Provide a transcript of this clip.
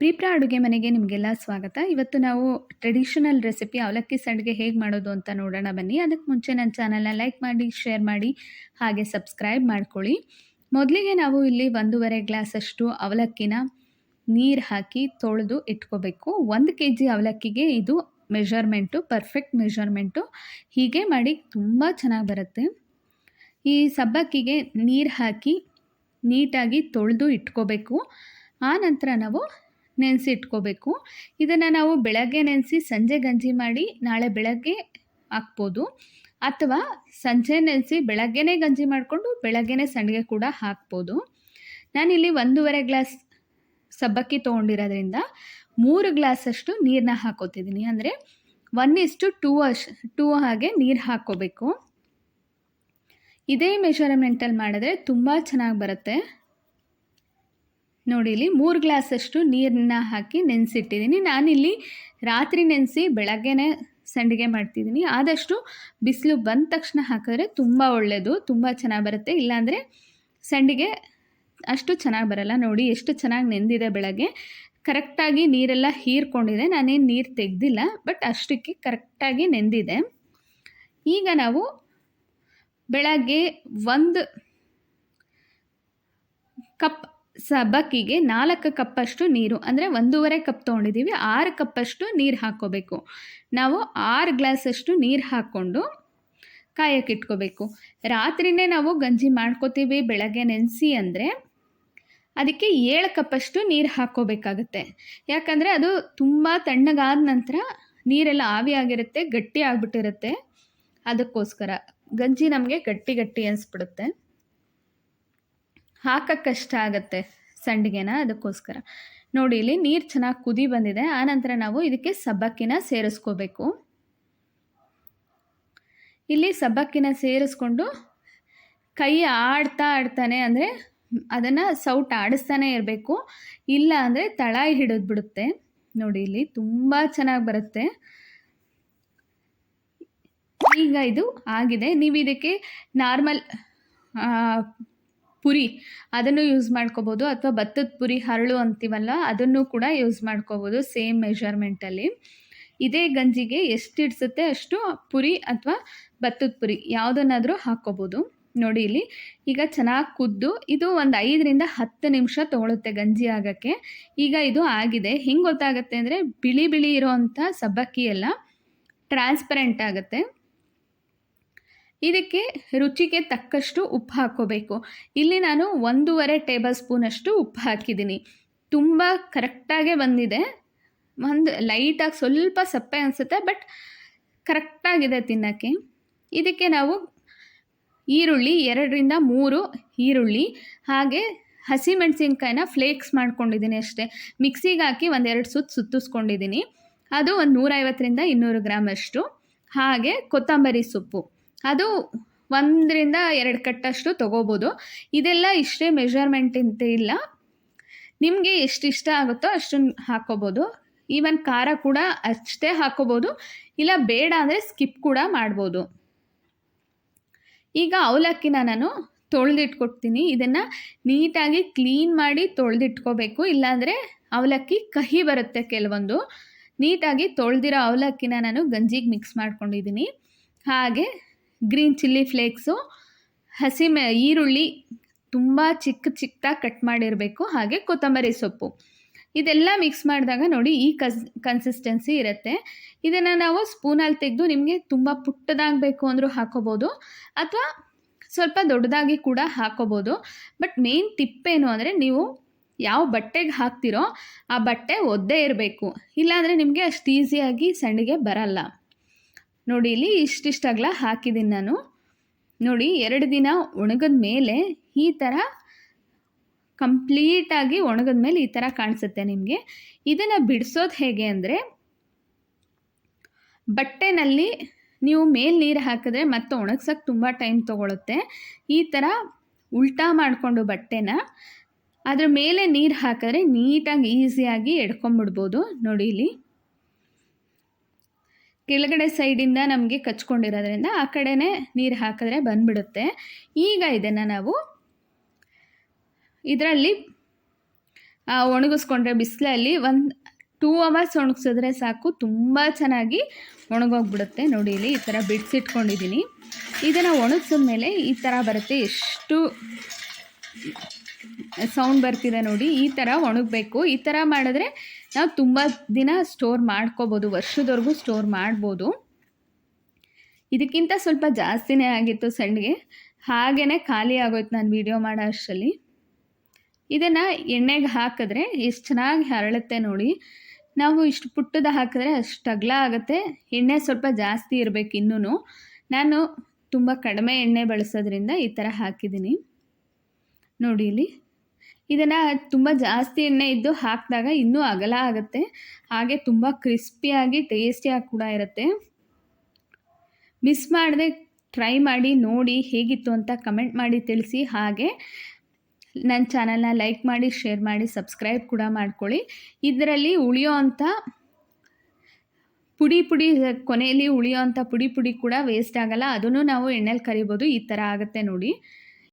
ಪ್ರೀಪ್ರಾ ಅಡುಗೆ ಮನೆಗೆ ನಿಮಗೆಲ್ಲ ಸ್ವಾಗತ. ಇವತ್ತು ನಾವು ಟ್ರೆಡಿಷನಲ್ ರೆಸಿಪಿ ಅವಲಕ್ಕಿ ಸಂಡಿಗೆ ಹೇಗೆ ಮಾಡೋದು ಅಂತ ನೋಡೋಣ ಬನ್ನಿ. ಅದಕ್ಕೆ ಮುಂಚೆ ನನ್ನ ಚಾನಲ್ನ ಲೈಕ್ ಮಾಡಿ ಶೇರ್ ಮಾಡಿ, ಹಾಗೆ ಸಬ್ಸ್ಕ್ರೈಬ್ ಮಾಡ್ಕೊಳ್ಳಿ. ಮೊದಲಿಗೆ ನಾವು ಇಲ್ಲಿ ಒಂದೂವರೆ ಗ್ಲಾಸಷ್ಟು ಅವಲಕ್ಕಿನ ನೀರು ಹಾಕಿ ತೊಳೆದು ಇಟ್ಕೋಬೇಕು. ಒಂದು ಕೆ ಜಿ ಅವಲಕ್ಕಿಗೆ ಇದು ಮೆಷರ್ಮೆಂಟು ಪರ್ಫೆಕ್ಟ್ ಮೆಷರ್ಮೆಂಟು ಹೀಗೆ ಮಾಡಿ ತುಂಬ ಚೆನ್ನಾಗಿ ಬರುತ್ತೆ. ಈ ಸಬ್ಬಕ್ಕಿಗೆ ನೀರು ಹಾಕಿ ನೀಟಾಗಿ ತೊಳೆದು ಇಟ್ಕೋಬೇಕು. ಆ ನಂತರ ನಾವು ನೆನೆಸಿ ಇಟ್ಕೋಬೇಕು. ಇದನ್ನು ನಾವು ಬೆಳಗ್ಗೆ ನೆನೆಸಿ, ಸಂಜೆ ಗಂಜಿ ಮಾಡಿ ನಾಳೆ ಬೆಳಗ್ಗೆ ಹಾಕ್ಬೋದು. ಅಥವಾ ಸಂಜೆ ನೆನೆಸಿ ಬೆಳಗ್ಗೆನೇ ಗಂಜಿ ಮಾಡಿಕೊಂಡು ಬೆಳಗ್ಗೆನೇ ಸಂಡಿಗೆ ಕೂಡ ಹಾಕ್ಬೋದು. ನಾನಿಲ್ಲಿ ಒಂದೂವರೆ ಗ್ಲಾಸ್ ಸಬ್ಬಕ್ಕಿ ತೊಗೊಂಡಿರೋದ್ರಿಂದ ಮೂರು ಗ್ಲಾಸಷ್ಟು ನೀರನ್ನ ಹಾಕೋತಿದ್ದೀನಿ. ಅಂದರೆ ಒನ್ ಇಷ್ಟು ಟೂ ಅಶ್ ಟೂ ಹಾಗೆ ನೀರು ಹಾಕ್ಕೋಬೇಕು. ಇದೇ ಮೆಷರ್ಮೆಂಟಲ್ಲಿ ಮಾಡಿದ್ರೆ ತುಂಬ ಚೆನ್ನಾಗಿ ಬರುತ್ತೆ. ನೋಡಿ ಇಲ್ಲಿ ಮೂರು ಗ್ಲಾಸಷ್ಟು ನೀರನ್ನ ಹಾಕಿ ನೆನೆಸಿಟ್ಟಿದ್ದೀನಿ. ನಾನಿಲ್ಲಿ ರಾತ್ರಿ ನೆನೆಸಿ ಬೆಳಗ್ಗೆನೇ ಸಂಡಿಗೆ ಮಾಡ್ತಿದ್ದೀನಿ. ಆದಷ್ಟು ಬಿಸಿಲು ಬಂದ ತಕ್ಷಣ ಹಾಕಿದ್ರೆ ತುಂಬ ಒಳ್ಳೆಯದು ತುಂಬ ಚೆನ್ನಾಗಿ ಬರುತ್ತೆ. ಇಲ್ಲಾಂದರೆ ಸಂಡಿಗೆ ಅಷ್ಟು ಚೆನ್ನಾಗಿ ಬರಲ್ಲ. ನೋಡಿ ಎಷ್ಟು ಚೆನ್ನಾಗಿ ನೆಂದಿದೆ ಬೆಳಗ್ಗೆ. ಕರೆಕ್ಟಾಗಿ ನೀರೆಲ್ಲ ಹೀರ್ಕೊಂಡಿದೆ. ನಾನೇನು ನೀರು ತೆಗೆದಿಲ್ಲ, ಬಟ್ ಅಷ್ಟಕ್ಕೆ ಕರೆಕ್ಟಾಗಿ ನೆಂದಿದೆ. ಈಗ ನಾವು ಬೆಳಗ್ಗೆ ಒಂದು ಕಪ್ ಸಬ್ಬಕ್ಕಿಗೆ ನಾಲ್ಕು ಕಪ್ಪಷ್ಟು ನೀರು, ಅಂದರೆ ಒಂದೂವರೆ ಕಪ್ ತೊಗೊಂಡಿದ್ದೀವಿ ಆರು ಕಪ್ಪಷ್ಟು ನೀರು ಹಾಕ್ಕೋಬೇಕು. ನಾವು ಆರು ಗ್ಲಾಸಷ್ಟು ನೀರು ಹಾಕ್ಕೊಂಡು ಕಾಯಕ್ಕೆ ಇಟ್ಕೋಬೇಕು. ರಾತ್ರಿನೇ ನಾವು ಗಂಜಿ ಮಾಡ್ಕೋತೀವಿ ಬೆಳಗ್ಗೆ ನೆನೆಸಿ ಅಂದರೆ ಅದಕ್ಕೆ ಏಳು ಕಪ್ಪಷ್ಟು ನೀರು ಹಾಕ್ಕೋಬೇಕಾಗತ್ತೆ. ಯಾಕಂದರೆ ಅದು ತುಂಬ ತಣ್ಣಗಾದ ನಂತರ ನೀರೆಲ್ಲ ಆವಿಯಾಗಿರುತ್ತೆ ಗಟ್ಟಿ ಆಗಿಬಿಟ್ಟಿರುತ್ತೆ. ಅದಕ್ಕೋಸ್ಕರ ಗಂಜಿ ನಮಗೆ ಗಟ್ಟಿ ಗಟ್ಟಿ ಅನಿಸ್ಬಿಡುತ್ತೆ. ಹಾಕಕ್ಕೆ ಕಷ್ಟ ಆಗುತ್ತೆ ಸಂಡಿಗೆನ ಅದಕ್ಕೋಸ್ಕರ. ನೋಡಿ, ಇಲ್ಲಿ ನೀರು ಚೆನ್ನಾಗಿ ಕುದಿ ಬಂದಿದೆ. ಆನಂತರ ನಾವು ಇದಕ್ಕೆ ಸಬ್ಬಕ್ಕಿನ ಸೇರಿಸ್ಕೋಬೇಕು. ಇಲ್ಲಿ ಸಬ್ಬಕ್ಕಿನ ಸೇರಿಸ್ಕೊಂಡು ಕೈ ಆಡ್ತಾ ಆಡ್ತಾನೆ ಅಂದರೆ ಅದನ್ನು ಸೌಟ್ ಆಡಿಸ್ತಾನೆ ಇರಬೇಕು. ಇಲ್ಲ ಅಂದರೆ ತಳ ಹಿಡಿದು ಬಿಡುತ್ತೆ. ನೋಡಿ, ಇಲ್ಲಿ ತುಂಬ ಚೆನ್ನಾಗಿ ಬರುತ್ತೆ. ಈಗ ಇದು ಆಗಿದೆ. ನೀವು ಇದಕ್ಕೆ ನಾರ್ಮಲ್ ಪುರಿ ಅದನ್ನು ಯೂಸ್ ಮಾಡ್ಕೋಬೋದು ಅಥವಾ ಭತ್ತದ ಪುರಿ ಹರಳು ಅಂತೀವಲ್ಲ, ಅದನ್ನು ಕೂಡ ಯೂಸ್ ಮಾಡ್ಕೋಬೋದು ಸೇಮ್ ಮೆಷರ್ಮೆಂಟಲ್ಲಿ ಇದೇ ಗಂಜಿಗೆ ಎಷ್ಟು ಇಡ್ಸುತ್ತೆ ಅಷ್ಟು ಪುರಿ ಅಥವಾ ಭತ್ತದ ಪುರಿ ಯಾವುದನ್ನಾದರೂ ಹಾಕ್ಕೋಬೋದು. ನೋಡಿ ಇಲ್ಲಿ, ಈಗ ಚೆನ್ನಾಗಿ ಕುದ್ದು, ಇದು ಒಂದು ಐದರಿಂದ ಹತ್ತು ನಿಮಿಷ ತೊಗೊಳುತ್ತೆ ಗಂಜಿ ಆಗೋಕ್ಕೆ. ಈಗ ಇದು ಆಗಿದೆ. ಹೆಂಗೆ ಗೊತ್ತಾಗುತ್ತೆ ಅಂದರೆ ಬಿಳಿ ಬಿಳಿ ಇರೋವಂಥ ಸಬ್ಬಕ್ಕಿ ಎಲ್ಲ ಟ್ರಾನ್ಸ್ಪರೆಂಟ್ ಆಗುತ್ತೆ. ಇದಕ್ಕೆ ರುಚಿಗೆ ತಕ್ಕಷ್ಟು ಉಪ್ಪು ಹಾಕ್ಕೋಬೇಕು. ಇಲ್ಲಿ ನಾನು ಒಂದೂವರೆ ಟೇಬಲ್ ಸ್ಪೂನಷ್ಟು ಉಪ್ಪು ಹಾಕಿದ್ದೀನಿ. ತುಂಬ ಕರೆಕ್ಟಾಗೇ ಬಂದಿದೆ. ಒಂದು ಲೈಟಾಗಿ ಸ್ವಲ್ಪ ಸಪ್ಪೆ ಅನಿಸುತ್ತೆ ಬಟ್ ಕರೆಕ್ಟಾಗಿದೆ ತಿನ್ನೋಕ್ಕೆ. ಇದಕ್ಕೆ ನಾವು ಈರುಳ್ಳಿ ಎರಡರಿಂದ ಮೂರು ಈರುಳ್ಳಿ, ಹಾಗೆ ಹಸಿಮೆಣಸಿನ್ಕಾಯಿನ ಫ್ಲೇಕ್ಸ್ ಮಾಡ್ಕೊಂಡಿದ್ದೀನಿ ಅಷ್ಟೇ. ಮಿಕ್ಸಿಗೆ ಹಾಕಿ ಒಂದೆರಡು ಸುತ್ತು ಸುತ್ತಿಸ್ಕೊಂಡಿದ್ದೀನಿ. ಅದು ಒಂದು ನೂರೈವತ್ತರಿಂದ ಇನ್ನೂರು ಗ್ರಾಮಷ್ಟು ಹಾಗೆ ಕೊತ್ತಂಬರಿ ಸೊಪ್ಪು. ಅದು ಒಂದರಿಂದ ಎರಡು ಕಟ್ಟಷ್ಟು ತೊಗೋಬೋದು. ಇದೆಲ್ಲ ಇಷ್ಟೇ ಮೆಷರ್ಮೆಂಟ್ ಅಂತ ಇಲ್ಲ. ನಿಮಗೆ ಎಷ್ಟು ಇಷ್ಟ ಆಗುತ್ತೋ ಅಷ್ಟನ್ನು ಹಾಕ್ಕೋಬೋದು ಈವನ್ ಖಾರ ಕೂಡ ಅಷ್ಟೇ ಹಾಕ್ಕೋಬೋದು ಇಲ್ಲ ಬೇಡ ಅಂದರೆ ಸ್ಕಿಪ್ ಕೂಡ ಮಾಡ್ಬೋದು. ಈಗ ಅವಲಕ್ಕಿನ ನಾನು ತೊಳೆದಿಟ್ಕೊಡ್ತೀನಿ. ಇದನ್ನು ನೀಟಾಗಿ ಕ್ಲೀನ್ ಮಾಡಿ ತೊಳೆದಿಟ್ಕೋಬೇಕು. ಇಲ್ಲಾಂದರೆ ಅವಲಕ್ಕಿ ಕಹಿ ಬರುತ್ತೆ ಕೆಲವೊಂದು. ನೀಟಾಗಿ ತೊಳೆದಿರೋ ಅವಲಕ್ಕಿನ ನಾನು ಗಂಜಿಗೆ ಮಿಕ್ಸ್ ಮಾಡ್ಕೊಂಡಿದ್ದೀನಿ ಹಾಗೆ ಗ್ರೀನ್ ಚಿಲ್ಲಿ ಫ್ಲೇಕ್ಸು. ಹಸಿ ಮೆ, ಈರುಳ್ಳಿ ತುಂಬ ಚಿಕ್ಕ ಚಿಕ್ಕದಾಗಿ ಕಟ್ ಮಾಡಿರಬೇಕು. ಹಾಗೆ ಕೊತ್ತಂಬರಿ ಸೊಪ್ಪು. ಇದೆಲ್ಲ ಮಿಕ್ಸ್ ಮಾಡಿದಾಗ ನೋಡಿ ಈ ಕಸ್, ಕನ್ಸಿಸ್ಟೆನ್ಸಿ ಇರುತ್ತೆ. ಇದನ್ನು ನಾವು ಸ್ಪೂನಲ್ಲಿ ತೆಗೆದು ನಿಮಗೆ ತುಂಬ ಪುಟ್ಟದಾಗಬೇಕು ಅಂದರೂ ಹಾಕೋಬೋದು. ಅಥವಾ ಸ್ವಲ್ಪ ದೊಡ್ಡದಾಗಿ ಕೂಡ ಹಾಕೋಬೋದು. ಬಟ್ ಮೇನ್ ಟಿಪ್ಪೇನು ಅಂದರೆ ನೀವು ಯಾವ ಬಟ್ಟೆಗೆ ಹಾಕ್ತಿರೋ ಆ ಬಟ್ಟೆ ಒದ್ದೇ ಇರಬೇಕು. ಇಲ್ಲಾಂದರೆ ನಿಮಗೆ ಅಷ್ಟು ಈಸಿಯಾಗಿ ಸಣ್ಣಗೆ ಬರಲ್ಲ. ನೋಡಿ, ಇಲ್ಲಿ ಇಷ್ಟಿಷ್ಟಾಗಲ ಹಾಕಿದ್ದೀನಿ ನಾನು. ನೋಡಿ, ಎರಡು ದಿನ ಒಣಗಿದ ಮೇಲೆ ಈ ಥರ ಕಂಪ್ಲೀಟಾಗಿ ಒಣಗಿದ ಮೇಲೆ ಈ ಥರ ಕಾಣಿಸುತ್ತೆ ನಿಮಗೆ. ಇದನ್ನು ಬಿಡಿಸೋದು ಹೇಗೆ ಅಂದರೆ, ಬಟ್ಟೆನಲ್ಲಿ ನೀವು ಮೇಲೆ ನೀರು ಹಾಕಿದ್ರೆ ಮತ್ತೆ ಒಣಗ್ಸೋಕ್ಕೆ ತುಂಬ ಟೈಮ್ ತೊಗೊಳುತ್ತೆ. ಈ ಥರ ಉಲ್ಟಾ ಮಾಡಿಕೊಂಡು ಬಟ್ಟೆನ ಅದ್ರ ಮೇಲೆ ನೀರು ಹಾಕಿದ್ರೆ ನೀಟಾಗಿ ಈಸಿಯಾಗಿ ಎಡ್ಕೊಂಬಿಡ್ಬೋದು. ನೋಡಿ ಇಲ್ಲಿ. ಕೆಳಗಡೆ ಸೈಡಿಂದ ನಮಗೆ ಕಚ್ಕೊಂಡಿರೋದ್ರಿಂದ ಆ ಕಡೆನೇ ನೀರು ಹಾಕಿದ್ರೆ ಬಂದ್ಬಿಡುತ್ತೆ. ಈಗ ಇದನ್ನು ನಾವು ಇದರಲ್ಲಿ ಒಣಗಿಸ್ಕೊಂಡ್ರೆ ಬಿಸಿಲಲ್ಲಿ ಒಂದು ಟೂ ಅವರ್ಸ್ ಒಣಗಿಸಿದ್ರೆ ಸಾಕು, ತುಂಬ ಚೆನ್ನಾಗಿ ಒಣಗೋಗ್ಬಿಡುತ್ತೆ. ನೋಡಿ ಇಲ್ಲಿ ಈ ಥರ ಬಿಡಿಸಿಟ್ಕೊಂಡಿದ್ದೀನಿ ಇದನ್ನು ಒಣಗಿಸಿದ್ಮೇಲೆ ಈ ಥರ ಬರುತ್ತೆ. ಎಷ್ಟು ಸೌಂಡ್ ಬರ್ತಿದೆ ನೋಡಿ, ಈ ಥರ ಒಣಗಬೇಕು. ಈ ಥರ ಮಾಡಿದ್ರೆ ನಾವು ತುಂಬ ದಿನ ಸ್ಟೋರ್ ಮಾಡ್ಕೋಬೋದು, ವರ್ಷದವರೆಗೂ ಸ್ಟೋರ್ ಮಾಡ್ಬೋದು. ಇದಕ್ಕಿಂತ ಸ್ವಲ್ಪ ಜಾಸ್ತಿನೇ ಆಗಿತ್ತು ಸಂಡಿಗೆ. ಹಾಗೇ ಖಾಲಿ ಆಗೋಯ್ತು ನಾನು ವೀಡಿಯೋ ಮಾಡೋ ಅಷ್ಟರಲ್ಲಿ ಇದನ್ನು ಎಣ್ಣೆಗೆ ಹಾಕಿದ್ರೆ ಎಷ್ಟು ಚೆನ್ನಾಗಿ ಹರಳುತ್ತೆ ನೋಡಿ. ನಾವು ಇಷ್ಟು ಪುಟ್ಟದ ಹಾಕಿದ್ರೆ ಅಷ್ಟು ಅಗಲ ಆಗುತ್ತೆ. ಎಣ್ಣೆ ಸ್ವಲ್ಪ ಜಾಸ್ತಿ ಇರಬೇಕು ಇನ್ನೂ ನಾನು ತುಂಬ ಕಡಿಮೆ ಎಣ್ಣೆ ಬಳಸೋದ್ರಿಂದ ಈ ಥರ ಹಾಕಿದ್ದೀನಿ. ನೋಡಿ ಇಲ್ಲಿ. ಇದನ್ನು ತುಂಬ ಜಾಸ್ತಿ ಎಣ್ಣೆ ಇದ್ದು ಹಾಕಿದಾಗ ಇನ್ನೂ ಅಗಲ ಆಗುತ್ತೆ. ಹಾಗೆ ತುಂಬ ಕ್ರಿಸ್ಪಿಯಾಗಿ ಟೇಸ್ಟಿಯಾಗಿ ಕೂಡ ಇರುತ್ತೆ. ಮಿಸ್ ಮಾಡದೆ ಟ್ರೈ ಮಾಡಿ ನೋಡಿ ಹೇಗಿತ್ತು ಅಂತ ಕಮೆಂಟ್ ಮಾಡಿ ತಿಳಿಸಿ. ಹಾಗೆ ನನ್ನ ಚಾನಲ್ನ ಲೈಕ್ ಮಾಡಿ ಶೇರ್ ಮಾಡಿ ಸಬ್ಸ್ಕ್ರೈಬ್ ಕೂಡ ಮಾಡ್ಕೊಳ್ಳಿ. ಇದರಲ್ಲಿ ಉಳಿಯೋ ಅಂಥ ಪುಡಿ ಪುಡಿ ಕೊನೆಯಲ್ಲಿ ಉಳಿಯೋ ಅಂಥ ಪುಡಿ ಪುಡಿ ಕೂಡ ವೇಸ್ಟ್ ಆಗಲ್ಲ. ಅದನ್ನು ನಾವು ಎಣ್ಣೆಲಿ ಕರಿಬೋದು. ಈ ಥರ ಆಗುತ್ತೆ ನೋಡಿ.